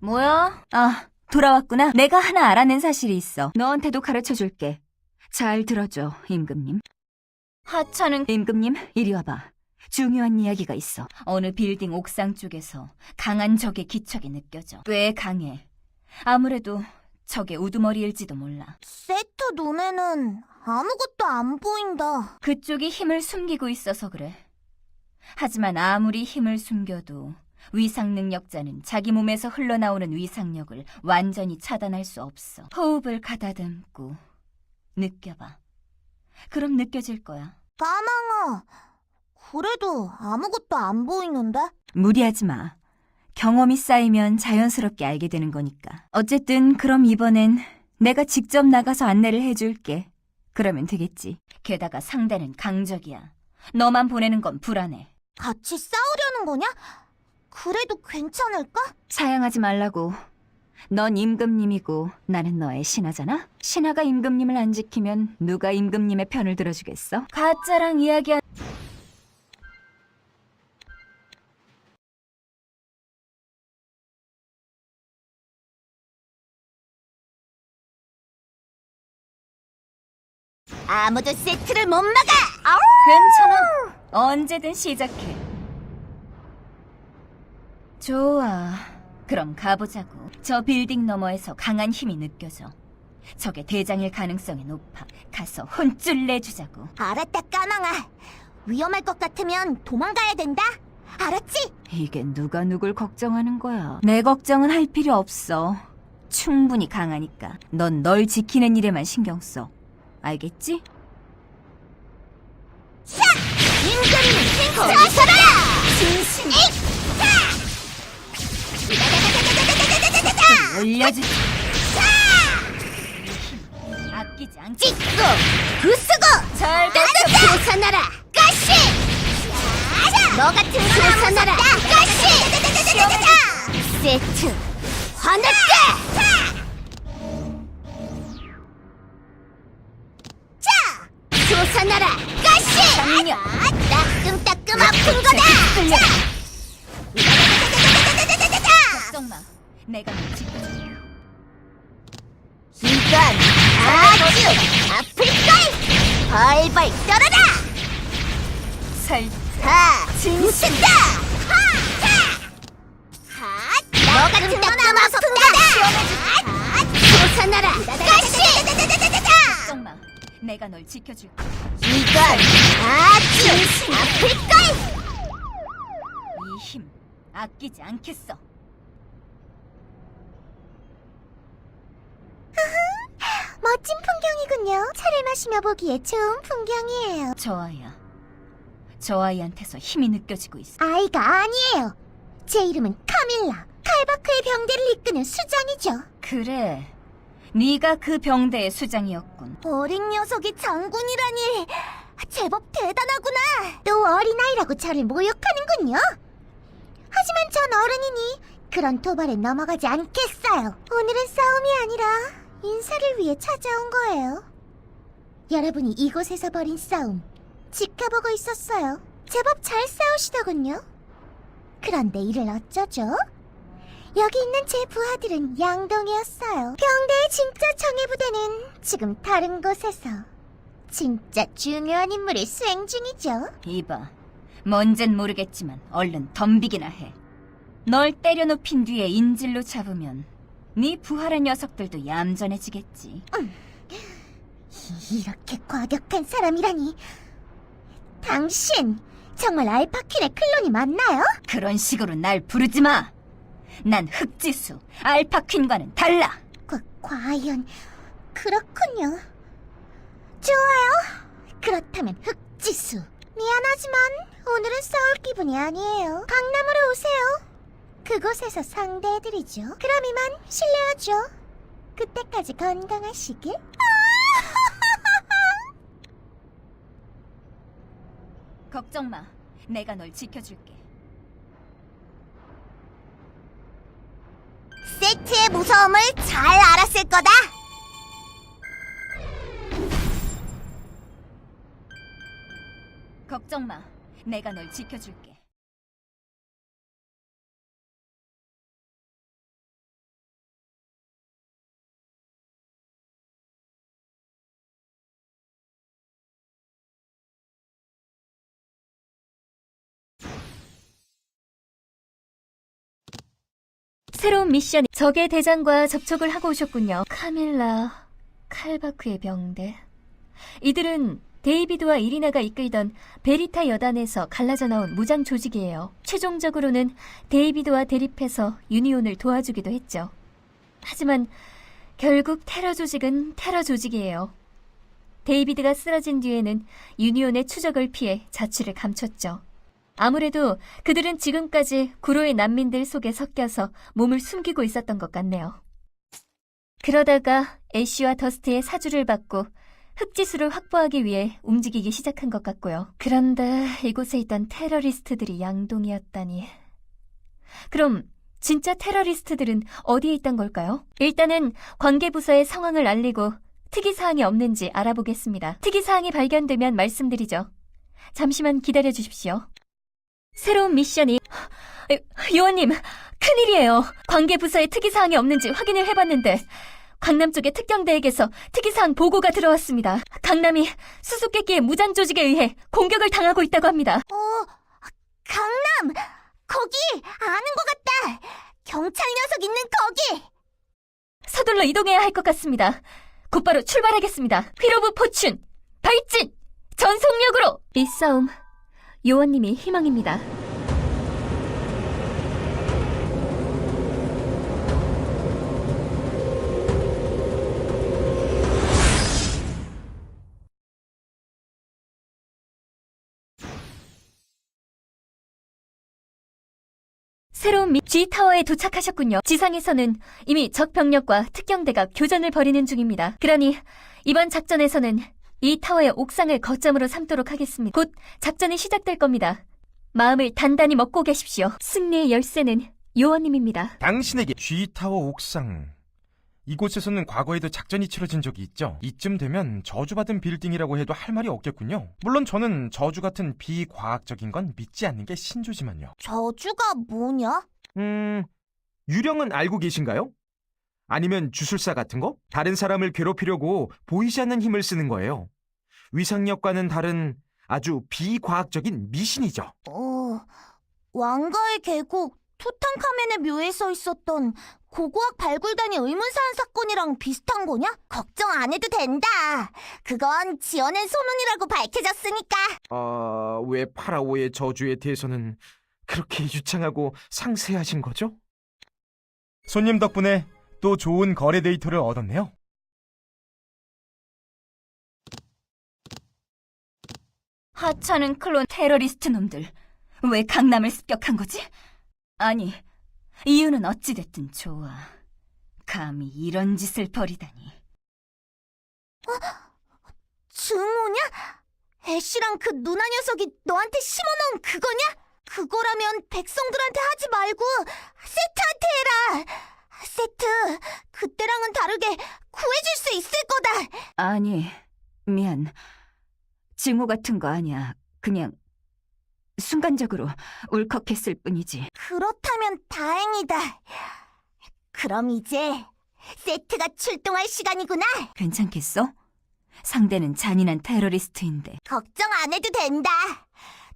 뭐야? 아, 돌아왔구나. 내가 하나 알아낸 사실이 있어. 너한테도 가르쳐 줄게. 잘 들어줘, 임금님. 하찮은 임금님, 이리 와봐. 중요한 이야기가 있어. 어느 빌딩 옥상 쪽에서 강한 적의 기척이 느껴져. 꽤 강해. 아무래도 적의 우두머리일지도 몰라. 세트 눈에는 아무것도 안 보인다. 그쪽이 힘을 숨기고 있어서 그래. 하지만 아무리 힘을 숨겨도 위상 능력자는 자기 몸에서 흘러나오는 위상력을 완전히 차단할 수 없어. 호흡을 가다듬고 느껴봐. 그럼 느껴질 거야. 까망아, 그래도 아무것도 안 보이는데? 무리하지 마. 경험이 쌓이면 자연스럽게 알게 되는 거니까. 어쨌든 그럼 이번엔 내가 직접 나가서 안내를 해줄게. 그러면 되겠지. 게다가 상대는 강적이야. 너만 보내는 건 불안해. 같이 싸우려는 거냐? 그래도 괜찮을까? 사양하지 말라고. 넌 임금님이고 나는 너의 신하잖아? 신하가 임금님을 안 지키면 누가 임금님의 편을 들어주겠어? 가짜랑 이야기한... 아무도 세트를 못 막아! 괜찮아. 언제든 시작해. 좋아. 그럼 가보자고. 저 빌딩 너머에서 강한 힘이 느껴져. 적의 대장일 가능성이 높아. 가서 혼쭐 내주자고. 알았다, 까망아. 위험할 것 같으면 도망가야 된다. 알았지? 이게 누가 누굴 걱정하는 거야? 내 걱정은 할 필요 없어. 충분히 강하니까. 넌 널 지키는 일에만 신경 써. 알겠지? 임금님, 거기서라! 진심! 올려주지. 아끼지 않지. 찍고, 부수고! 잘 조선나라 가시! 너 같은 조선나라 가시! 세트 화냈게! 자! 조선나라 가시! 장력. 따끔따끔 아픈 거다! 걱정 마. 내가 널 지켜줄게. 이건 아주 아플 걸! 벌벌 떨어라! 살 하! 진신다! 하! 하! 하! 너 같은 따끔 아픈 거다! 조선나라 가시! 걱정 마. 내가 널 지켜줄게. 이건 아주 아플 걸! 이 힘 아끼지 않겠어. 멋진 풍경이군요. 차를 마시며 보기에 좋은 풍경이에요. 저 아이야. 저 아이한테서 힘이 느껴지고 있어. 아이가 아니에요. 제 이름은 카밀라. 칼바크의 병대를 이끄는 수장이죠. 그래. 네가 그 병대의 수장이었군. 어린 녀석이 장군이라니 제법 대단하구나. 또 어린아이라고 저를 모욕하는군요. 하지만 전 어른이니 그런 도발에 넘어가지 않겠어요. 오늘은 싸움이 아니라 인사를 위해 찾아온 거예요. 여러분이 이곳에서 벌인 싸움 지켜보고 있었어요. 제법 잘 싸우시더군요. 그런데 이를 어쩌죠? 여기 있는 제 부하들은 양동이었어요. 병대의 진짜 청해부대는 지금 다른 곳에서 진짜 중요한 임무를 수행 중이죠. 이봐. 뭔진 모르겠지만 얼른 덤비기나 해. 널 때려 눕힌 뒤에 인질로 잡으면 네 부활한 녀석들도 얌전해지겠지. 이렇게 과격한 사람이라니. 당신 정말 알파퀸의 클론이 맞나요? 그런 식으로 날 부르지 마. 난 흑지수 알파퀸과는 달라. 과, 과연 그렇군요. 좋아요. 그렇다면 흑지수. 미안하지만 오늘은 싸울 기분이 아니에요. 강남으로 오세요. 그곳에서 상대해드리죠. 그럼 이만 실례하죠. 그때까지 건강하시길. 걱정 마. 내가 널 지켜줄게. 세트의 무서움을 잘 알았을 거다. 걱정 마. 내가 널 지켜줄게. 새로운 미션 적의 대장과 접촉을 하고 오셨군요. 카밀라, 칼바크의 병대. 이들은 데이비드와 이리나가 이끌던 베리타 여단에서 갈라져 나온 무장 조직이에요. 최종적으로는 데이비드와 대립해서 유니온을 도와주기도 했죠. 하지만 결국 테러 조직은 테러 조직이에요. 데이비드가 쓰러진 뒤에는 유니온의 추적을 피해 자취를 감췄죠. 아무래도 그들은 지금까지 구로의 난민들 속에 섞여서 몸을 숨기고 있었던 것 같네요. 그러다가 애쉬와 더스트의 사주를 받고 흑지수를 확보하기 위해 움직이기 시작한 것 같고요. 그런데 이곳에 있던 테러리스트들이 양동이었다니. 그럼 진짜 테러리스트들은 어디에 있던 걸까요? 일단은 관계부서에 상황을 알리고 특이사항이 없는지 알아보겠습니다. 특이사항이 발견되면 말씀드리죠. 잠시만 기다려 주십시오. 새로운 미션이 요- 요원님 큰일이에요. 관계 부서에 특이사항이 없는지 확인을 해봤는데 강남 쪽의 특경대에게서 특이사항 보고가 들어왔습니다. 강남이 수수께끼의 무장 조직에 의해 공격을 당하고 있다고 합니다. 어, 강남! 거기! 아는 것 같다! 경찰 녀석 있는 거기! 서둘러 이동해야 할 것 같습니다. 곧바로 출발하겠습니다. 휘로브 포춘 발진 전속력으로 이 싸움 요원님이 희망입니다. 새로운 미 G타워에 도착하셨군요. 지상에서는 이미 적 병력과 특경대가 교전을 벌이는 중입니다. 그러니 이번 작전에서는 이 타워의 옥상을 거점으로 삼도록 하겠습니다. 곧 작전이 시작될 겁니다. 마음을 단단히 먹고 계십시오. 승리의 열쇠는 요원님입니다. 당신에게 G타워 옥상. 이곳에서는 과거에도 작전이 치러진 적이 있죠. 이쯤 되면 저주받은 빌딩이라고 해도 할 말이 없겠군요. 물론 저는 저주 같은 비과학적인 건 믿지 않는 게 신조지만요. 저주가 뭐냐? 음, 유령은 알고 계신가요? 아니면 주술사 같은 거? 다른 사람을 괴롭히려고 보이지 않는 힘을 쓰는 거예요. 위상력과는 다른 아주 비과학적인 미신이죠. 어, 왕가의 계곡 투탕카멘의 묘에 써 있었던 고고학 발굴단이 의문사한 사건이랑 비슷한 거냐? 걱정 안 해도 된다. 그건 지어낸 소문이라고 밝혀졌으니까. 아, 왜 파라오의 저주에 대해서는 그렇게 유창하고 상세하신 거죠? 손님 덕분에 또 좋은 거래 데이터를 얻었네요. 하찮은 클론 테러리스트 놈들. 왜 강남을 습격한 거지? 아니, 이유는 어찌됐든 좋아. 감히 이런 짓을 벌이다니. 증오냐? 애쉬랑 그 누나 녀석이 너한테 심어놓은 그거냐? 그거라면 백성들한테 하지 말고 세트한테 해라. 세트, 그때랑은 다르게 구해줄 수 있을 거다. 아니, 미안. 증오 같은 거 아니야. 그냥 순간적으로 울컥했을 뿐이지. 그렇다면 다행이다. 그럼 이제 세트가 출동할 시간이구나. 괜찮겠어? 상대는 잔인한 테러리스트인데. 걱정 안 해도 된다.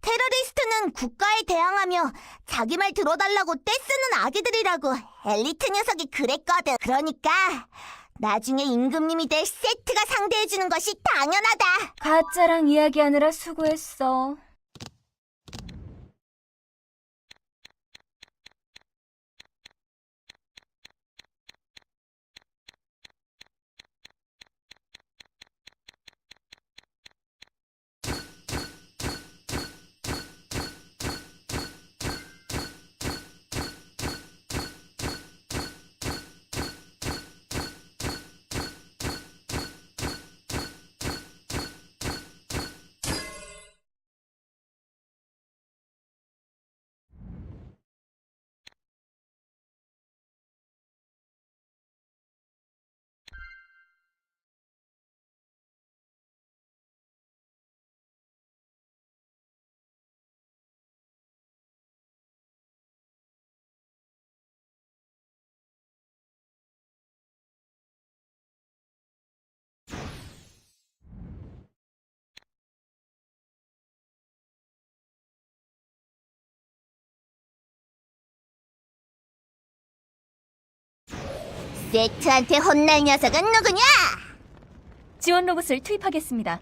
테러리스트는 국가에 대항하며 자기 말 들어달라고 떼쓰는 아기들이라고 엘리트 녀석이 그랬거든. 그러니까 나중에 임금님이 될 세트가 상대해주는 것이 당연하다. 가짜랑 이야기하느라 수고했어. 세트한테 혼날 녀석은 누구냐? 지원 로봇을 투입하겠습니다.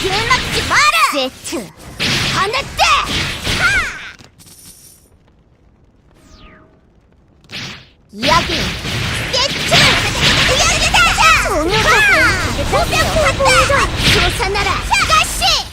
길막지 마라! 세트, 하늘대! 여기! 여기다! 종료하고 후벼 조사나라 가시!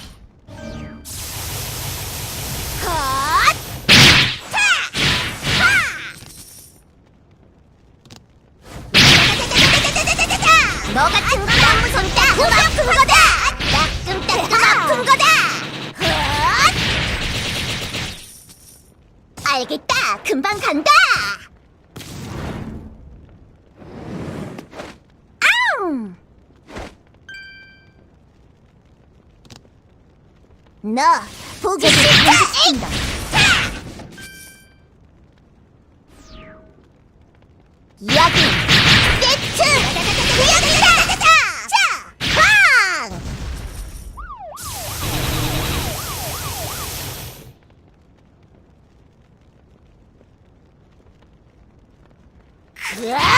너 보기 싫다 여기 세트 자 황! 으아!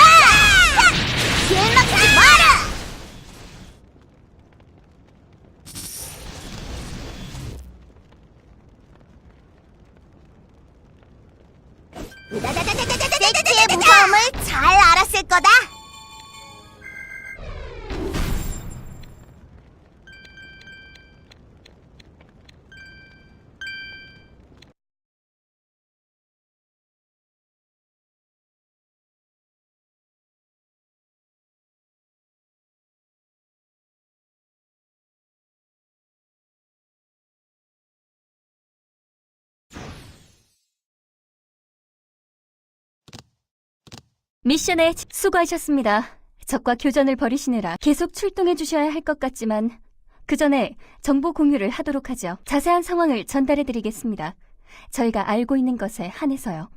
미션에 집- 수고하셨습니다. 적과 교전을 벌이시느라 계속 출동해 주셔야 할 것 같지만 그 전에 정보 공유를 하도록 하죠. 자세한 상황을 전달해 드리겠습니다. 저희가 알고 있는 것에 한해서요.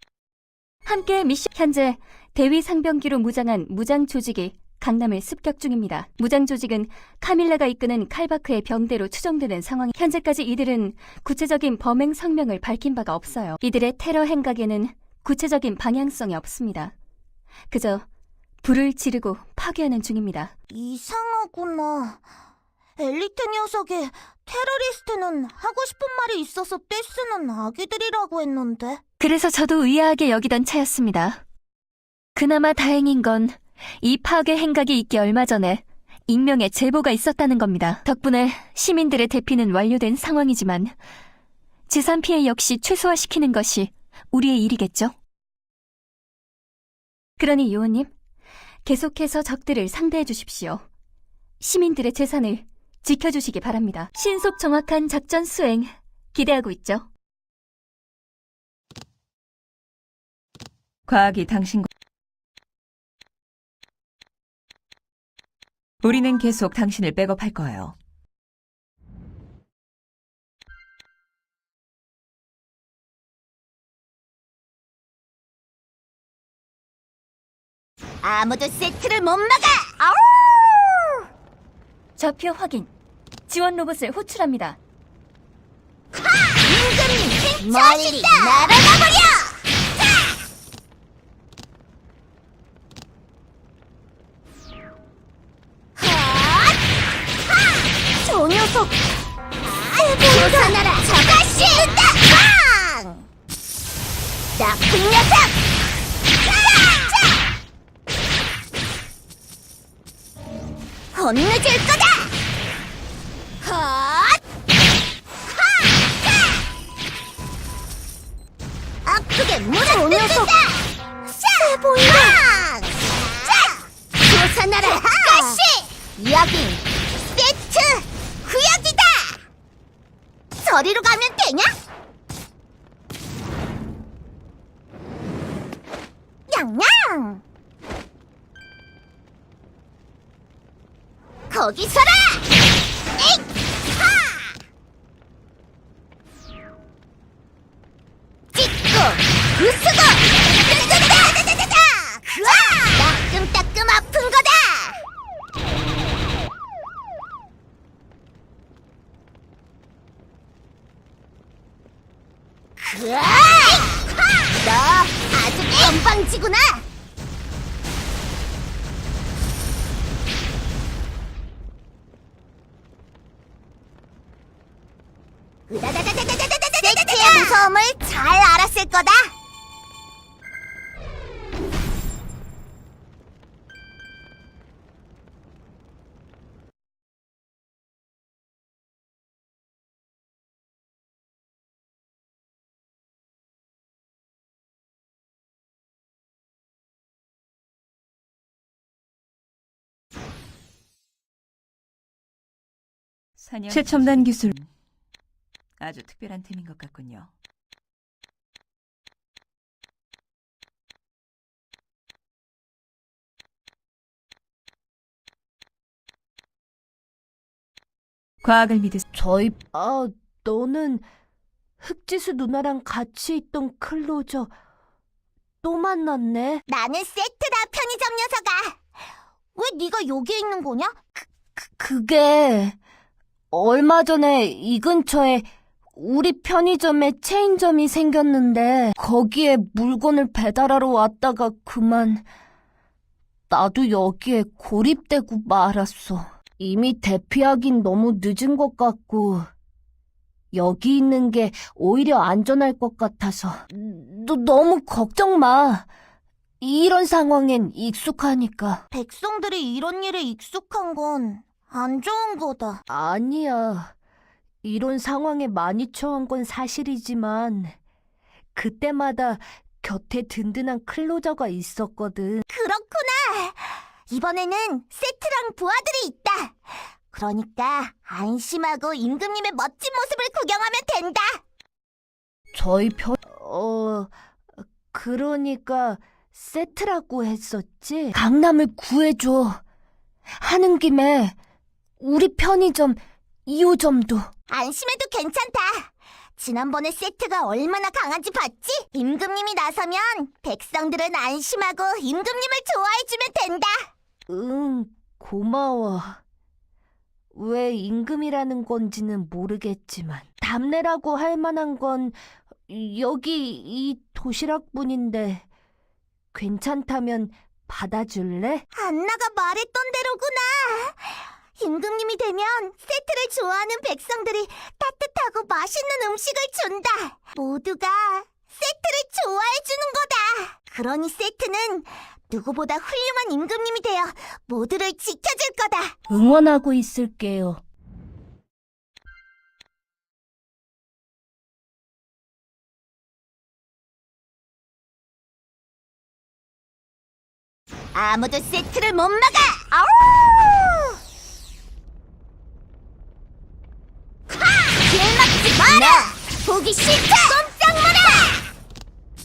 함께 미션 현재 대위 상병기로 무장한 무장 조직이 강남을 습격 중입니다. 무장 조직은 카밀라가 이끄는 칼바크의 병대로 추정되는 상황. 현재까지 이들은 구체적인 범행 성명을 밝힌 바가 없어요. 이들의 테러 행각에는 구체적인 방향성이 없습니다. 그저 불을 지르고 파괴하는 중입니다. 이상하구나. 엘리트 녀석이 테러리스트는 하고 싶은 말이 있어서 떼쓰는 아기들이라고 했는데. 그래서 저도 의아하게 여기던 차였습니다. 그나마 다행인 건 이 파괴 행각이 있기 얼마 전에 익명의 제보가 있었다는 겁니다. 덕분에 시민들의 대피는 완료된 상황이지만 재산 피해 역시 최소화시키는 것이 우리의 일이겠죠? 그러니 요원님, 계속해서 적들을 상대해 주십시오. 시민들의 재산을 지켜주시기 바랍니다. 신속 정확한 작전 수행 기대하고 있죠. 과학이 당신 우리는 계속 당신을 백업할 거예요. 아무도 세트를 못 막아! 아우! 좌표 확인. 지원 로봇을 호출합니다. 임금님, 멀리 날아가 버려! 혼내줄 거다! 헛! 아프게 물어 뜯는다! 세 보인다! 자! 조사나라 가시! 여긴 세트 구역이다! 저리로 가면 되냐? 양양! 거기 서라! 최첨단 기술. 아주 특별한 팀인 것 같군요. 과학을 믿으 저희 아 너는 흑지수 누나랑 같이 있던 클로저 또 만났네. 나는 세트다 편의점 녀석아. 왜 네가 여기 있는 거냐? 그게 얼마 전에 이 근처에 우리 편의점에 체인점이 생겼는데 거기에 물건을 배달하러 왔다가 그만 나도 여기에 고립되고 말았어. 이미 대피하긴 너무 늦은 것 같고 여기 있는 게 오히려 안전할 것 같아서 너 너무 걱정 마. 이런 상황엔 익숙하니까. 백성들이 이런 일에 익숙한 건 안 좋은 거다. 아니야. 이런 상황에 많이 처한 건 사실이지만, 그때마다 곁에 든든한 클로저가 있었거든. 그렇구나. 이번에는 세트랑 부하들이 있다. 그러니까 안심하고 임금님의 멋진 모습을 구경하면 된다. 저희 편, 어, 그러니까 세트라고 했었지? 강남을 구해줘. 하는 김에 우리 편의점 2호점도. 안심해도 괜찮다. 지난번에 세트가 얼마나 강한지 봤지? 임금님이 나서면 백성들은 안심하고 임금님을 좋아해주면 된다. 응, 고마워. 왜 임금이라는 건지는 모르겠지만, 답례라고 할 만한 건 여기 이 도시락뿐인데, 괜찮다면 받아줄래? 안나가 말했던 대로구나. 임금님이 되면 세트를 좋아하는 백성들이 따뜻하고 맛있는 음식을 준다. 모두가 세트를 좋아해 주는 거다. 그러니 세트는 누구보다 훌륭한 임금님이 되어 모두를 지켜줄 거다. 응원하고 있을게요. 아무도 세트를 못 막아! 아우! 하! 길 막지 마라! 보기 싫다! 꼼짝 마라!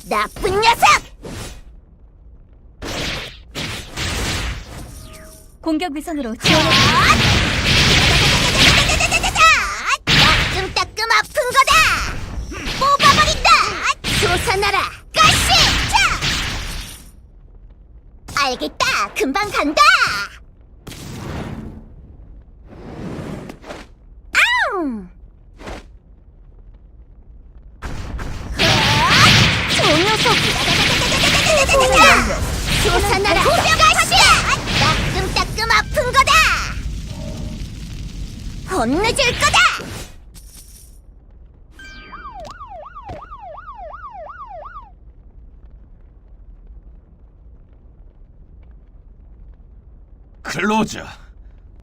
나쁜 녀석! 공격 위선으로 지원해. 따끔따끔 아픈 거다! 뽑아버린다! 솟아나라! 가시! 자! 알겠다! 금방 간다! 클로저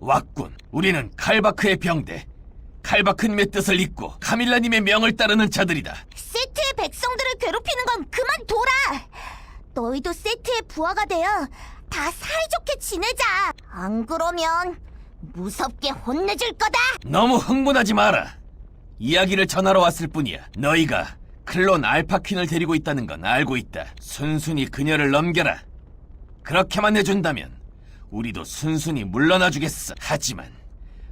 왔군. 우리는 칼바크의 병대. 칼바크님의 뜻을 잇고 카밀라님의 명을 따르는 자들이다. 세트의 백성들을 괴롭히는 건 그만둬라! 너희도 세트의 부하가 되어 다 사이좋게 지내자! 안 그러면 무섭게 혼내줄 거다! 너무 흥분하지 마라. 이야기를 전하러 왔을 뿐이야. 너희가 클론 알파퀸을 데리고 있다는 건 알고 있다. 순순히 그녀를 넘겨라. 그렇게만 해준다면 우리도 순순히 물러나 주겠어. 하지만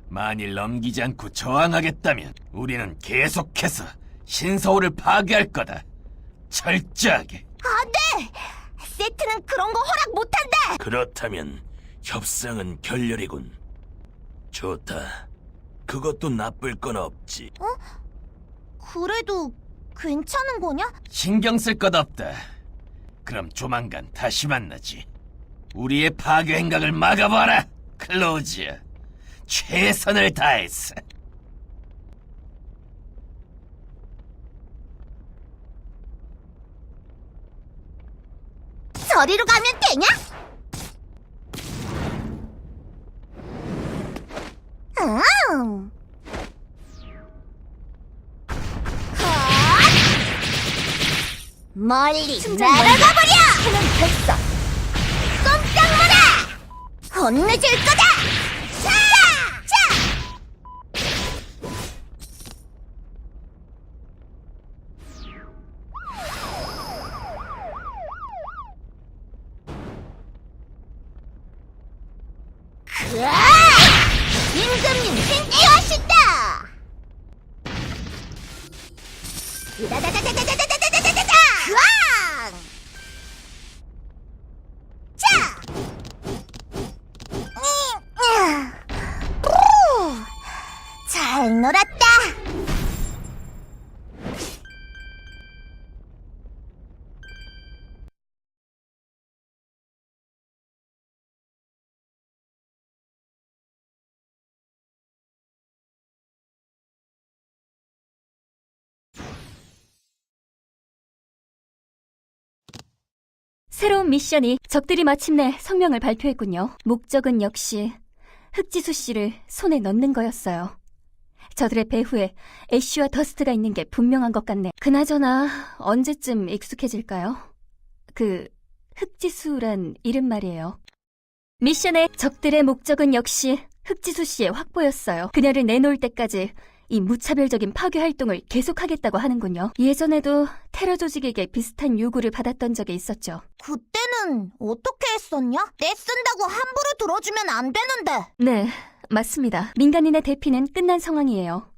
만일 넘기지 않고 저항하겠다면 우리는 계속해서 신서울을 파괴할 거다. 철저하게. 안 돼! 세트는 그런 거 허락 못한다! 그렇다면 협상은 결렬이군. 좋다. 그것도 나쁠 건 없지. 그래도 괜찮은 거냐? 신경 쓸 것 없다. 그럼 조만간 다시 만나지. 우리의 파괴 행각을 막아봐라, 클로즈. 최선을 다했어. 저리로 가면 되냐? 음. 멀리 날아가 버려! 하면 됐어. こんな結果だ 새로운 미션이 적들이 마침내 성명을 발표했군요. 목적은 역시 흑지수 씨를 손에 넣는 거였어요. 저들의 배후에 애쉬와 더스트가 있는 게 분명한 것 같네. 그나저나 언제쯤 익숙해질까요? 그 흑지수란 이름 말이에요. 미션의 적들의 목적은 역시 흑지수 씨의 확보였어요. 그녀를 내놓을 때까지 이 무차별적인 파괴 활동을 계속하겠다고 하는군요. 예전에도 테러 조직에게 비슷한 요구를 받았던 적이 있었죠. 그때는 어떻게 했었냐? 내 쓴다고 함부로 들어주면 안 되는데. 네, 맞습니다. 민간인의 대피는 끝난 상황이에요.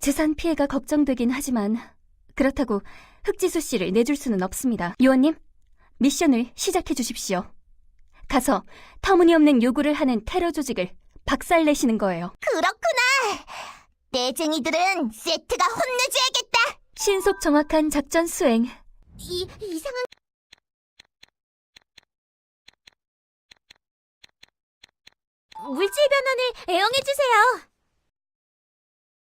재산 피해가 걱정되긴 하지만 그렇다고 흑지수 씨를 내줄 수는 없습니다. 요원님, 미션을 시작해 주십시오. 가서 터무니없는 요구를 하는 테러 조직을 박살내시는 거예요. 그렇구나. 떼쟁이들은 세트가 혼내줘야겠다. 신속 정확한 작전 수행. 이 이상한 물질 변환을 애용해 주세요.